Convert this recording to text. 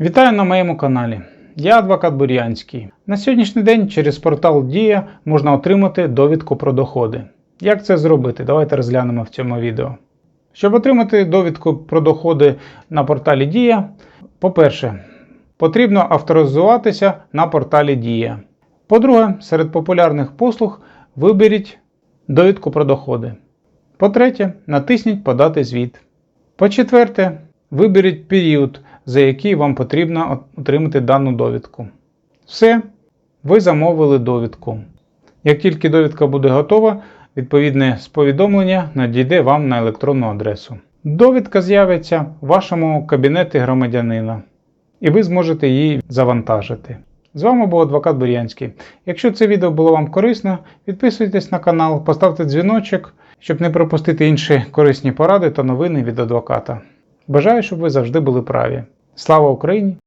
Вітаю на моєму каналі. Я адвокат Бур'янський. На сьогоднішній день через портал Дія можна отримати довідку про доходи. Як це зробити? Давайте розглянемо в цьому відео. Щоб отримати довідку про доходи на порталі Дія, по-перше, потрібно авторизуватися на порталі Дія. По-друге, серед популярних послуг виберіть довідку про доходи. По-третє, натисніть Подати звіт. По-четверте, виберіть період, за який вам потрібно отримати дану довідку. Все, ви замовили довідку. Як тільки довідка буде готова, відповідне повідомлення надійде вам на електронну адресу. Довідка з'явиться в вашому кабінеті громадянина, і ви зможете її завантажити. З вами був адвокат Бур'янський. Якщо це відео було вам корисно, підписуйтесь на канал, поставте дзвіночок, щоб не пропустити інші корисні поради та новини від адвоката. Бажаю, щоб ви завжди були праві. Слава Україні!